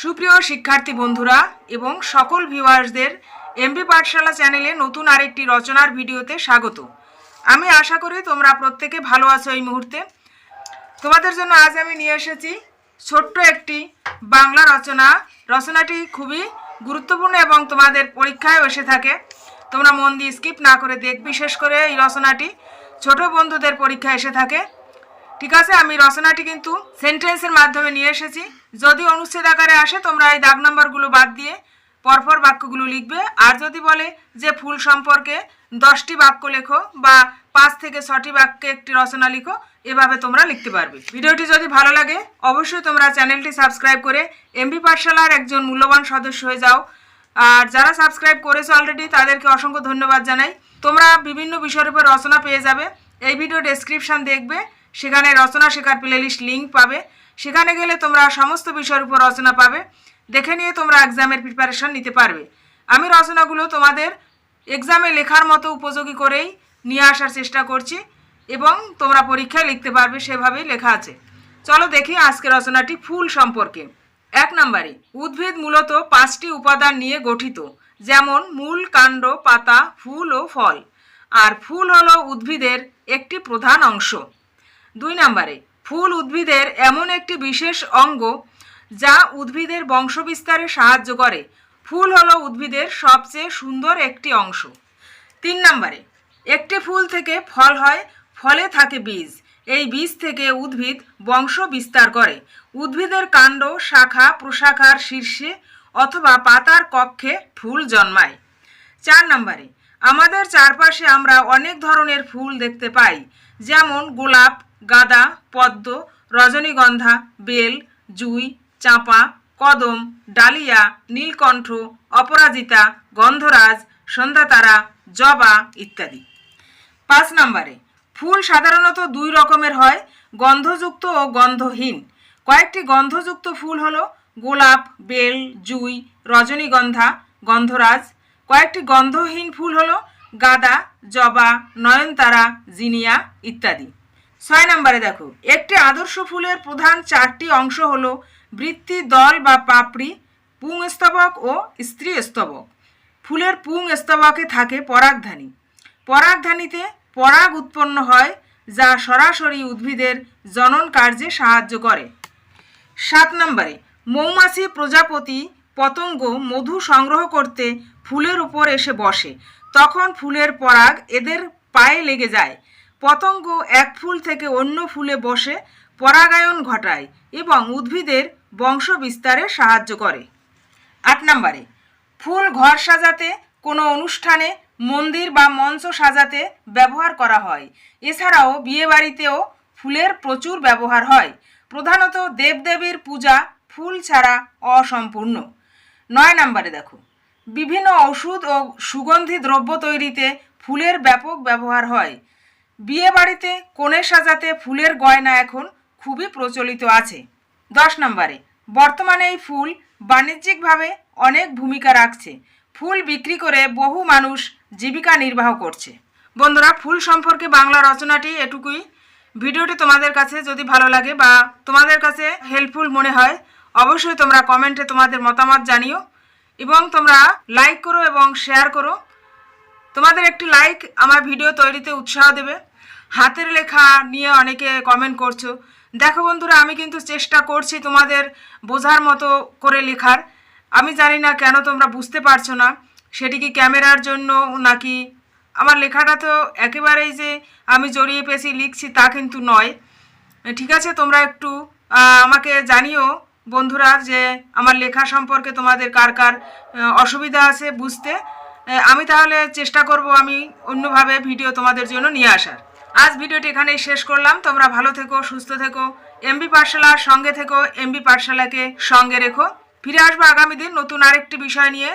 সুপ্রিয় শিক্ষার্থী বন্ধুরা এবং সকল ভিউয়ার্সদের এমবি পাঠশালা চ্যানেলে নতুন আরেকটি রচনার ভিডিওতে স্বাগত। আমি আশা করি তোমরা প্রত্যেকে ভালো আছো এই মুহূর্তে। তোমাদের জন্য আজ আমি নিয়ে এসেছি ছোট্ট একটি বাংলা রচনা। রচনাটি খুবই গুরুত্বপূর্ণ এবং তোমাদের পরীক্ষায় এসে থাকে। তোমরা মন দিয়ে স্কিপ না করে দেখ বিশেষ করে এই রচনাটি ছোট বন্ধুদের পরীক্ষায় এসে থাকে। ঠিক আছে, আমি রচনাটি কিন্তু সেন্টেন্সের মাধ্যমে নিয়ে এসেছি। যদি অনুচ্ছেদ আকারে আসে, তোমরা এই দাগ নাম্বারগুলো বাদ দিয়ে পরপর বাক্যগুলো লিখবে। আর যদি বলে যে ফুল সম্পর্কে দশটি বাক্য লেখো বা পাঁচ থেকে ছটি বাক্যে একটি রচনা লিখো, এভাবে তোমরা লিখতে পারবে। ভিডিওটি যদি ভালো লাগে, অবশ্যই তোমরা চ্যানেলটি সাবস্ক্রাইব করে এমবি পাঠশালার একজন মূল্যবান সদস্য হয়ে যাও। আর যারা সাবস্ক্রাইব করেছ অলরেডি তাদেরকে অসংখ্য ধন্যবাদ জানাই। তোমরা বিভিন্ন বিষয়ের উপর রচনা পেয়ে যাবে। এই ভিডিও ডেসক্রিপশন দেখবে। সেখানে রচনা শেখার প্লেলিস্ট লিঙ্ক পাবে। সেখানে গেলে তোমরা সমস্ত বিষয়ের উপর রচনা পাবে। দেখে নিয়ে তোমরা এক্সামের প্রিপারেশন নিতে পারবে। আমি রচনাগুলো তোমাদের এক্সামে লেখার মতো উপযোগী করেই নিয়ে আসার চেষ্টা করছি এবং তোমরা পরীক্ষায় লিখতে পারবে, সেভাবেই লেখা আছে। চলো দেখি আজকে রচনাটি ফুল সম্পর্কে। এক নম্বরে, উদ্ভিদ মূলত পাঁচটি উপাদান নিয়ে গঠিত, যেমন মূল, কাণ্ড, পাতা, ফুল ও ফল। আর ফুল হলো উদ্ভিদের একটি প্রধান অংশ। দুই নম্বরে, ফুল উদ্ভিদের এমন একটি বিশেষ অঙ্গ যা উদ্ভিদের বংশবিস্তারে সাহায্য করে। ফুল হলো উদ্ভিদের সবচেয়ে সুন্দর একটি অংশ। তিন নম্বরে, একটি ফুল থেকে ফল হয়, ফলে থাকে বীজ। এই বীজ থেকে উদ্ভিদ বংশ বিস্তার করে। উদ্ভিদের কাণ্ড, শাখা, প্রশাখার শীর্ষে অথবা পাতার কক্ষে ফুল জন্মায়। চার নম্বরে, আমাদের চারপাশে আমরা অনেক ধরনের ফুল দেখতে পাই, যেমন গোলাপ গাঁদা, পদ্ম, রজনীগন্ধা, বেল, জুই, চাঁপা, কদম, ডালিয়া, নীলকণ্ঠ, অপরাজিতা, গন্ধরাজ, সন্ধ্যাতারা, জবা ইত্যাদি। পাঁচ নম্বরে, ফুল সাধারণত দুই রকমের হয়, গন্ধযুক্ত ও গন্ধহীন। কয়েকটি গন্ধযুক্ত ফুল হলো গোলাপ, বেল, জুই, রজনীগন্ধা, গন্ধরাজ। কয়েকটি গন্ধহীন ফুল হলো গাঁদা, জবা, নয়নতারা, জিনিয়া ইত্যাদি। ছয় নম্বরে দেখো, একটি আদর্শ ফুলের প্রধান চারটি অংশ হলো বৃত্তি, দল বা পাপড়ি, পুং স্তবক ও স্ত্রী স্তবক। ফুলের পুং স্তবকে থাকে পরাগধানী। পরাগধানীতে পরাগ উৎপন্ন হয়, যা সরাসরি উদ্ভিদের জনন কার্যে সাহায্য করে। সাত নম্বরে, মৌমাছি প্রজাপতি পতঙ্গ মধু সংগ্রহ করতে ফুলের উপর এসে বসে। তখন ফুলের পরাগ এদের পায়ে লেগে যায়। পতঙ্গ এক ফুল থেকে অন্য ফুলে বসে, পরাগায়ন ঘটায় এবং উদ্ভিদের বংশ বিস্তারে সাহায্য করে। আট নম্বরে, ফুল ঘর সাজাতে কোনো অনুষ্ঠানে মন্দির বা মঞ্চ সাজাতে ব্যবহার করা হয়। এছাড়াও বিয়েবাড়িতেও ফুলের প্রচুর ব্যবহার হয়। প্রধানত দেবদেবীর পূজা ফুল ছাড়া অসম্পূর্ণ। নয় নম্বরে দেখো, বিভিন্ন ওষুধ ও সুগন্ধি দ্রব্য তৈরিতে ফুলের ব্যাপক ব্যবহার হয়। বিয়ে বাড়িতে কোণে সাজাতে ফুলের গয়না এখন খুবই প্রচলিত আছে। দশ নম্বরে, বর্তমানে এই ফুল বাণিজ্যিকভাবে অনেক ভূমিকা রাখছে। ফুল বিক্রি করে বহু মানুষ জীবিকা নির্বাহ করছে। বন্ধুরা, ফুল সম্পর্কে বাংলা রচনাটি এটুকুই। ভিডিওটি তোমাদের কাছে যদি ভালো লাগে বা তোমাদের কাছে হেল্পফুল মনে হয়, অবশ্যই তোমরা কমেন্টে তোমাদের মতামত জানিও এবং তোমরা লাইক করো এবং শেয়ার করো। তোমাদের একটি লাইক আমার ভিডিও তৈরিতে উৎসাহ দেবে। হাতের লেখা নিয়ে অনেকে কমেন্ট করছ। দেখো বন্ধুরা, আমি কিন্তু চেষ্টা করছি তোমাদের বোঝার মতো করে লেখার। আমি জানি না কেন তোমরা বুঝতে পারছ না, সেটি কি ক্যামেরার জন্য নাকি? আমার লেখাটা তো একেবারেই যে আমি জড়িয়ে পেয়েছি, লিখছি তা কিন্তু নয়। ঠিক আছে, তোমরা একটু আমাকে জানিও বন্ধুরা যে আমার লেখা সম্পর্কে তোমাদের কার কার অসুবিধা আছে বুঝতে। আমি তাহলে চেষ্টা করব আমি অন্যভাবে ভিডিও তোমাদের জন্য নিয়ে আসার। আজ ভিডিওটি এখানেই শেষ করলাম। তোমরা ভালো থেকো, সুস্থ থেকো। এমবি পাঠশালার সঙ্গে থেকো। এমবি পাঠশালাকে সঙ্গে রেখো। ফিরে আসব আগামী দিন নতুন আরেকটি বিষয় নিয়ে।